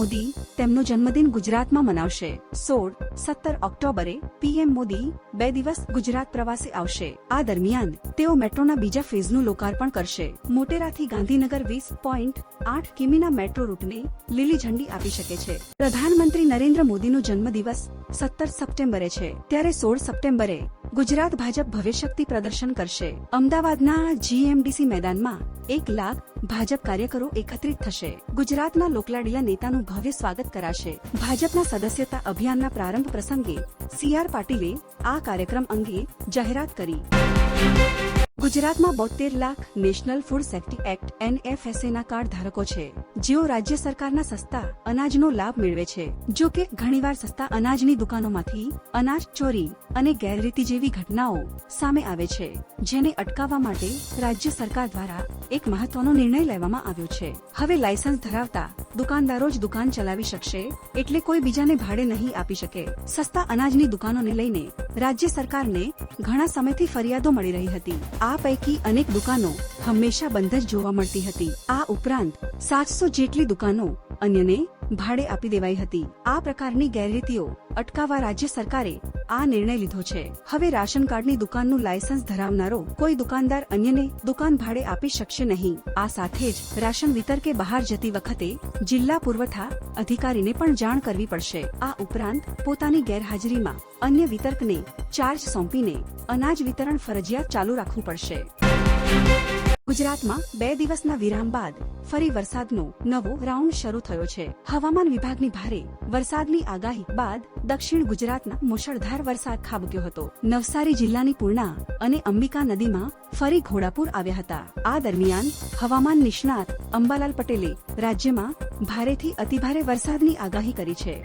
મોદી તેમનો જન્મદિન ગુજરાતમાં મનાવશે. સોળ, સત્તર ઓક્ટોબરે પીએમ મોદી બે દિવસ ગુજરાત પ્રવાસે આવશે. આ દરમિયાન તેઓ મેટ્રોના બીજા ફેઝનું લોકાર્પણ કરશે. મોટેરાથી ગાંધીનગર વીસ પોઈન્ટ આઠ કિમીના મેટ્રો રૂટને લીલી ઝંડી આપી શકે છે. પ્રધાનમંત્રી નરેન્દ્ર મોદીનો જન્મદિવસ સત્તર સપ્ટેમ્બરે છે. ત્યારે સોળ સપ્ટેમ્બરે ગુજરાત ભાજપ ભવ્ય શક્તિ પ્રદર્શન કરશે. અમદાવાદના જીએમડીસી મેદાનમાં એક લાખ ભાજપ કાર્યકરો એકત્રિત થશે. ગુજરાતના લોકલાડીલા નેતાનું ભવ્ય સ્વાગત કરાશે. ભાજપના સદસ્યતા અભિયાનના પ્રારંભ પ્રસંગે સી આર પાટીલે આ કાર્યક્રમ અંગે જાહેરાત કરી. ગુજરાતમાં બોતેર lakh national food safety act NFSA ના કાર્ડ ધારકો છે, જેઓ રાજ્ય સરકારના સસ્તા અનાજનો લાભ મેળવે છે. જો કે, ઘણીવાર સસ્તા અનાજની દુકાનોમાંથી અનાજ ચોરી અને ગેરરીતિ જેવી ઘટનાઓ સામે આવે છે, જેને અટકાવવા માટે રાજ્ય સરકાર દ્વારા એક મહત્વનો નિર્ણય લેવામાં આવ્યો છે. હવે લાયસન્સ ધરાવતા દુકાનદારો જ દુકાન ચલાવી શકશે, એટલે કોઈ બીજાને ભાડે નહીં આપી શકે. સસ્તા અનાજની દુકાનોને લઈને રાજ્ય સરકારને ઘણા સમયથી ફરિયાદો મળી રહી હતી. આ પૈકી અનેક દુકાનો હંમેશા બંધ જ જોવા મળતી હતી. આ ઉપરાંત સાતસો જેટલી દુકાનો અન્યને ભાડે આપી દેવાઈ હતી. આ પ્રકારની ગેરરીતિઓ અટકાવવા રાજ્ય સરકારે આ નિર્ણય લીધો છે. હવે રાશન કાર્ડની દુકાનનું લાયસન્સ ધરાવનારો કોઈ દુકાનદાર અન્યને દુકાન ભાડે આપી શકશે નહીં. આ સાથે જ રાશન વિતરકે બહાર જતી વખતે જિલ્લા પુરવઠા અધિકારીને પણ જાણ કરવી પડશે. આ ઉપરાંત પોતાની ગેરહાજરીમાં અન્ય વિતરકને ચાર્જ સોંપીને અનાજ વિતરણ ફરજિયાત ચાલુ રાખવું પડશે. ગુજરાતમાં બે દિવસના વિરામ બાદ ફરી વરસાદનો નવો રાઉન્ડ શરૂ થયો છે. હવામાન વિભાગની ભારે વરસાદની આગાહી બાદ દક્ષિણ ગુજરાતના મુશળધાર વરસાદ ખાબક્યો હતો. નવસારી જિલ્લાની પૂર્ણા અને અંબિકા નદીમાં ફરી ઘોડાપુર આવ્યા હતા. આ દરમિયાન હવામાન નિષ્ણાત અંબાલાલ પટેલે રાજ્યમાં ભારેથી અતિભારે વરસાદની આગાહી કરી છે.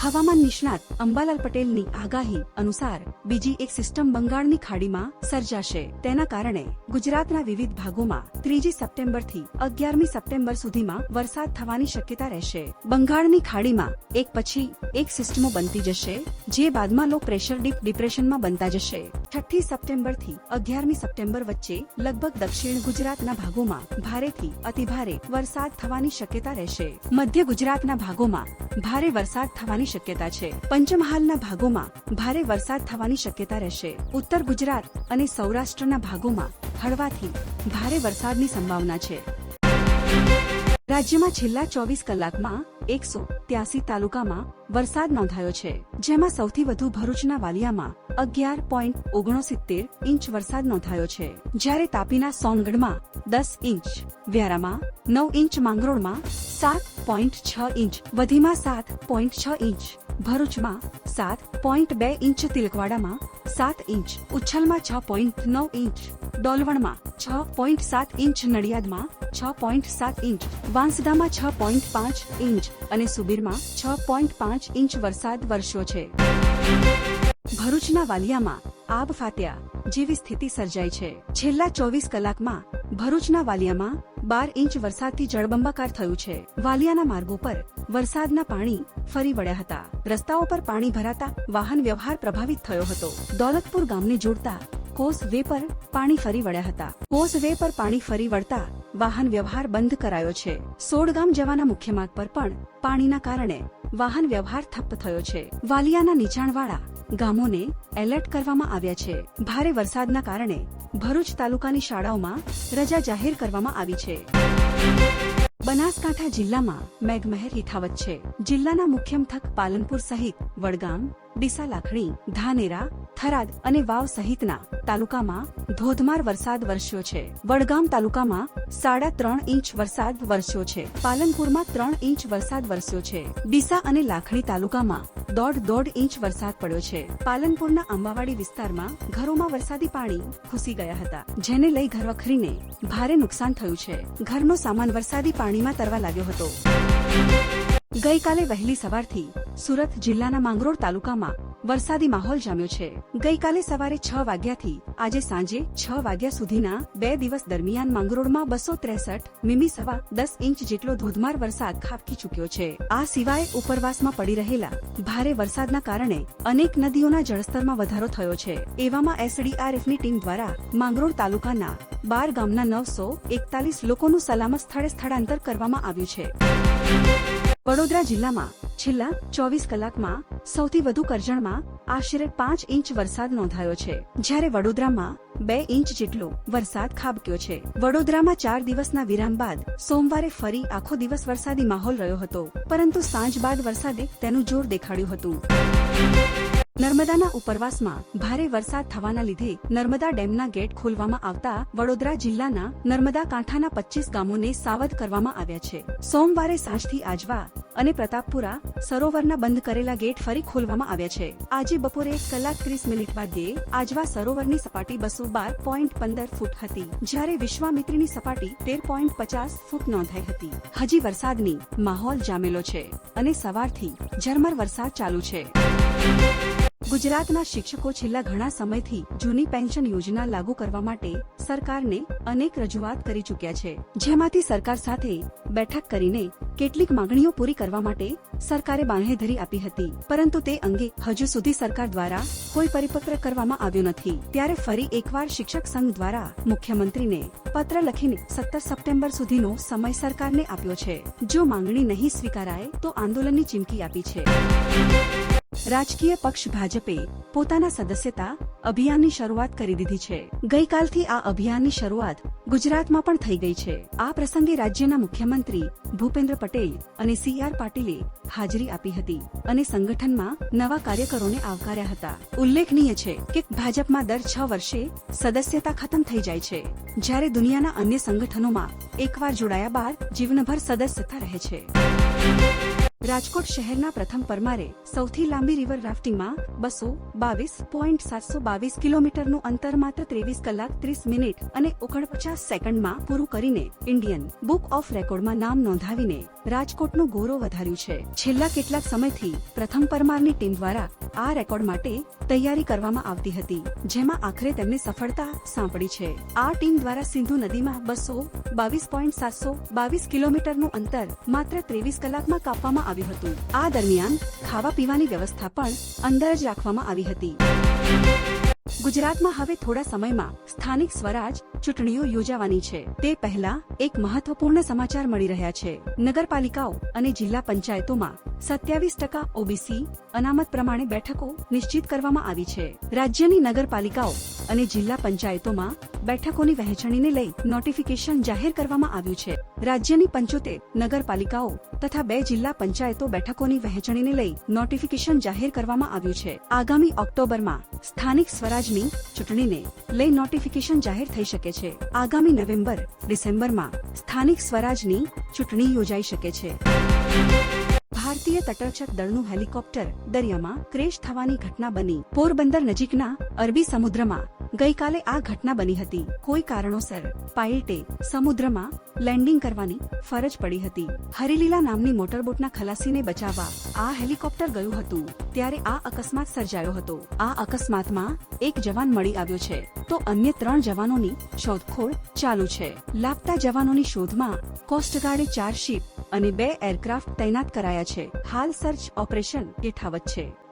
હવામાન નિષ્ણાત અંબાલાલ પટેલની આગાહી અનુસાર બીજી એક સિસ્ટમ બંગાળની ખાડીમાં સર્જાશે. તેના કારણે ગુજરાતના વિવિધ ભાગોમાં ત્રીજી સપ્ટેમ્બરથી અગિયારમી સપ્ટેમ્બર સુધીમાં વરસાદ થવાની શક્યતા રહેશે. બંગાળની ખાડીમાં એક પછી એક સિસ્ટમો બનતી જશે, જે બાદમાં લો પ્રેશર ડીપ ડિપ્રેશનમાં બનતા જશે. છઠ્ઠી સપ્ટેમ્બરથી અગિયારમી સપ્ટેમ્બર વચ્ચે લગભગ દક્ષિણ ગુજરાતના ભાગોમાં ભારેથી અતિભારે વરસાદ થવાની શક્યતા રહેશે. મધ્ય ગુજરાતના ભાગોમાં ભારે વરસાદ થવાની શક્યતા છે. પંચમહાલના ભાગોમાં ભારે વરસાદ થવાની શક્યતા રહેશે. ઉત્તર ગુજરાત અને સૌરાષ્ટ્રના ભાગોમાં હળવાથી ભારે વરસાદની સંભાવના છે. રાજ્યમાં છેલ્લા ચોવીસ કલાકમાં એકસો ત્યાસી તાલુકામાં વરસાદ નોંધાયો છે, જેમાં સૌથી વધુ ભરૂચના વાલિયામાં અગિયાર પોઈન્ટ ઓગણસિત્તેર ઇંચ વરસાદ નોંધાયો છે. જ્યારે તાપીના સોનગઢમાં દસ ઇંચ, વ્યારામાં નવ ઇંચ, માંગરોળમાં સાત પોઈન્ટ છ ઇંચ, વધીમાં સાત પોઈન્ટ છ ઇંચ, ભરૂચમાં સાત પોઈન્ટ બે ઇંચ, તિલકવાડામાં સાત ઇંચ, ઉચ્છલમાં છ પોઈન્ટ નવ ઇંચ, ડોલવણમાં છ પોઈન્ટ સાત ઇંચ, નડિયાદમાં છ પોઈન્ટ સાત ઇંચ, વાંસદામાં છ પોઈન્ટ પાંચ ઇંચ અને સુબીરમાં છ પોઈન્ટ પાંચ ઇંચ વરસાદ વરસ્યો છે. ભરૂચના વાલિયામાં આબ ફાત્યા જેવી સ્થિતિ સર્જાઈ છે. છેલ્લા ચોવીસ કલાકમાં ભરૂચના વાલિયામાં બાર ઇંચ વરસાદથી જળબંબાકાર થયું છે. વાલિયાના માર્ગો પર વરસાદના પાણી ફરી વળ્યા હતા. રસ્તાઓ પર પાણી ભરાતા વાહન વ્યવહાર પ્રભાવિત થયો હતો. દોલતપુર ગામને જોડતા કોસ વે પર પાણી ફરી વળ્યા હતા. કોસ વે પર પાણી ફરી વળતા વાહન વ્યવહાર બંધ કરાયો છે. સોડગામ જવાના મુખ્ય માર્ગ પર પણ પાણીના કારણે વાહન વ્યવહાર ઠપ્પ થયો છે. વાલિયાના નીચાણવાળા ગામોને એલર્ટ કરવામાં આવ્યા છે. ભારે વરસાદના કારણે ભરૂચ તાલુકાની શાળાઓમાં રજા જાહેર કરવામાં આવી છે. બનાસકાંઠા જિલ્લામાં મેઘમહેર યથાવત છે. જિલ્લાના મુખ્ય મથક પાલનપુર સહિત વડગામ ડીસા લાખણી ધાનેરા, થરાદ અને વાવ સહિતના તાલુકામાં ધોધમાર વરસાદ વરસ્યો છે. વડગામ તાલુકામાં સાડા ત્રણ ઇંચ વરસાદ વરસ્યો છે. પાલનપુરમાં ત્રણ ઇંચ વરસાદ વરસ્યો છે. ડીસા અને લાખણી તાલુકામાં દોઢ દોઢ ઇંચ વરસાદ પડ્યો છે. પાલનપુરના આંબાવાડી વિસ્તારમાં ઘરોમાં વરસાદી પાણી ઘૂસી ગયા હતા. જેને લઈ ઘરવખરીને ભારે નુકસાન થયું છે. ઘરનો સામાન વરસાદી પાણીમાં તરવા લાગ્યો હતો. ગઈકાલે વહેલી સવારથી સુરત જિલ્લાના માંગરોળ તાલુકામાં વરસાદી માહોલ જામ્યો છે. ગઈકાલે સવારે છ વાગ્યાથી આજે સાંજે છ વાગ્યા સુધીના બે દિવસ દરમિયાન માંગરોળમાં બસો ત્રેસઠ મીમી સવા દસ ઇંચ જેટલો ધોધમાર વરસાદ ખાબકી ચૂક્યો છે. આ સિવાય ઉપરવાસમાં પડી રહેલા ભારે વરસાદના કારણે અનેક નદીઓના જળસ્તરમાં વધારો થયો છે. એવામાં એસડીઆરએફની ટીમ દ્વારા માંગરોળ તાલુકાના બાર ગામના નવસો એકતાલીસ લોકોનું સલામત સ્થળે સ્થળાંતર કરવામાં આવ્યું છે. વડોદરા જિલ્લામાં છેલ્લા ચોવીસ કલાકમાં સૌથી વધુ કરજણમાં આશરે પાંચ ઇંચ વરસાદ નોંધાયો છે. જ્યારે વડોદરામાં બે ઇંચ જેટલો વરસાદ ખાબક્યો છે. વડોદરામાં ચાર દિવસના વિરામ બાદ સોમવારે ફરી આખો દિવસ વરસાદી માહોલ રહ્યો હતો. પરંતુ સાંજ બાદ વરસાદે તેનું જોર દેખાડ્યું હતું. નર્મદાના ઉપરવાસમાં ભારે વરસાદ થવાના લીધે નર્મદા ડેમના ગેટ ખોલવામાં આવતા વડોદરા જિલ્લાના નર્મદા કાંઠાના પચીસ ગામોને સાવધ કરવામાં આવ્યા છે. સોમવારે સાંજથી આજવા અને પ્રતાપપુરા, સરોવરના બંધ કરેલા ગેટ ફરી ખોલવામાં આવ્યા છે. આજે બપોરે એક કલાક ત્રીસ મિનિટ બાદે આજવા સરોવરની સપાટી બસો બાર પોઈન્ટ પંદર ફૂટ હતી. જ્યારે વિશ્વામિત્રીની સપાટી તેર પોઈન્ટ પચાસ ફૂટ નોંધાઈ હતી. હજી વરસાદની માહોલ જામેલો છે અને સવારથી ઝરમર વરસાદ ચાલુ છે. ગુજરાતના શિક્ષકો છેલ્લા ઘણા સમયથી જૂની પેન્શન યોજના લાગુ કરવા માટે સરકારને અનેક રજૂઆત કરી ચૂક્યા છે. જેમાંથી સરકાર સાથે બેઠક કરીને કેટલીક માંગણીઓ પૂરી કરવા માટે સરકારે બાંહેધરી આપી હતી. પરંતુ તે અંગે હજુ સુધી સરકાર દ્વારા કોઈ પરિપત્ર કરવામાં આવ્યો નથી. ત્યારે ફરી એકવાર શિક્ષક સંઘ દ્વારા મુખ્યમંત્રીને પત્ર લખીને સત્તર સપ્ટેમ્બર સુધીનો સમય સરકારને આપ્યો છે. જો માંગણી નહીં સ્વીકારાય તો આંદોલનની ચીમકી આપી છે. રાજકીય પક્ષ ભાજપે પોતાના સદસ્યતા અભિયાનની શરૂઆત કરી દીધી છે. ગઈકાલથી આ અભિયાનની શરૂઆત ગુજરાતમાં પણ થઈ ગઈ છે. આ પ્રસંગે રાજ્યના મુખ્યમંત્રી ભૂપેન્દ્ર પટેલ અને સી આર પાટીલે હાજરી આપી હતી અને સંગઠનમાં નવા કાર્યકરોને આવકાર્યા હતા. ઉલ્લેખનીય છે કે ભાજપમાં દર છ વર્ષે સદસ્યતા ખતમ થઈ જાય છે. જ્યારે દુનિયાના અન્ય સંગઠનોમાં એકવાર જોડાયા બાદ જીવનભર સદસ્યતા રહે છે. રાજકોટ શહેરના પ્રથમ પરમારે સૌથી લાંબી રિવર રાફ્ટિંગમાં બસો બાવીસ પોઈન્ટ સાતસો બાવીસ કિલોમીટરનું અંતર માત્ર ત્રેવીસ કલાક ત્રીસ મિનિટ અને ઓગણપચાસ સેકન્ડમાં પૂરું કરીને ઇન્ડિયન બુક ઓફ રેકોર્ડમાં નામ નોંધાવીને રાજકોટનું ગૌરવ વધાર્યું છે. છેલ્લા કેટલાક સમયથી પ્રથમ પરમારની ટીમ દ્વારા આ રેકોર્ડ માટે તૈયારી કરવામાં આવતી હતી, જેમાં આખરે તેમને સફળતા સાંપડી છે. આ ટીમ દ્વારા સિંધુ નદીમાં બસો બાવીસ પોઈન્ટ સાતસો બાવીસ કિલોમીટરનું અંતર માત્ર ત્રેવીસ કલાકમાં કાપવામાં આવ્યું હતું. આ દરમિયાન ખાવા પીવાની વ્યવસ્થા પણ અંદર જ રાખવામાં આવી હતી. ગુજરાતમાં હવે થોડા સમયમાં સ્થાનિક સ્વરાજ ચૂંટણીઓ યોજાવાની છે. તે પહેલા એક મહત્વપૂર્ણ સમાચાર મળી રહ્યા છે. નગરપાલિકાઓ અને જિલ્લા પંચાયતોમાં સત્યાવીસ ટકા ઓબીસી અનામત પ્રમાણે બેઠકો નિશ્ચિત કરવામાં આવી છે. રાજ્યની નગરપાલિકાઓ અને જિલ્લા પંચાયતોમાં બેઠકોની વહેંચણીને લઈ નોટિફિકેશન જાહેર કરવામાં આવ્યું છે. રાજ્યની પંચોતેર નગરપાલિકાઓ તથા બે જિલ્લા પંચાયતો બેઠકોની વહેંચણીને લઈ નોટિફિકેશન જાહેર કરવામાં આવ્યું છે. આગામી ઓક્ટોબરમાં સ્થાનિક સ્વરાજની ચૂંટણીને લઈ નોટિફિકેશન જાહેર થઈ શકે છે. આગામી નવેમ્બર, ડિસેમ્બરમાં સ્થાનિક સ્વરાજની ચૂંટણી યોજાઈ શકે છે. ભારતીય તટરક્ષક દળનું હેલિકોપ્ટર દરિયામાં ક્રેશ થવાની ઘટના બની. પોરબંદર નજીકના અરબી સમુદ્રમાં ગઈકાલે આ ઘટના બની હતી. કોઈ કારણોસર પાયલટે સમુદ્રમાં લેન્ડિંગ કરવાની ફરજ પડી હતી. હરિલીલા નામની મોટરબોટના ખલાસીને બચાવવા આ હેલિકોપ્ટર ગયું હતું. ત્યારે આ અકસ્માત સર્જાયો હતો. આ અકસ્માતમાં એક જવાન મળી આવ્યો છે. તો અન્ય ત્રણ જવાનોની શોધખોળ ચાલુ છે. લાપતા જવાનોની શોધમાં કોસ્ટગાર્ડે ચાર શિપ અને બે એરક્રાફ્ટ તૈનાત કરાયા છે. હાલ સર્ચ ઓપરેશન યથાવત છે.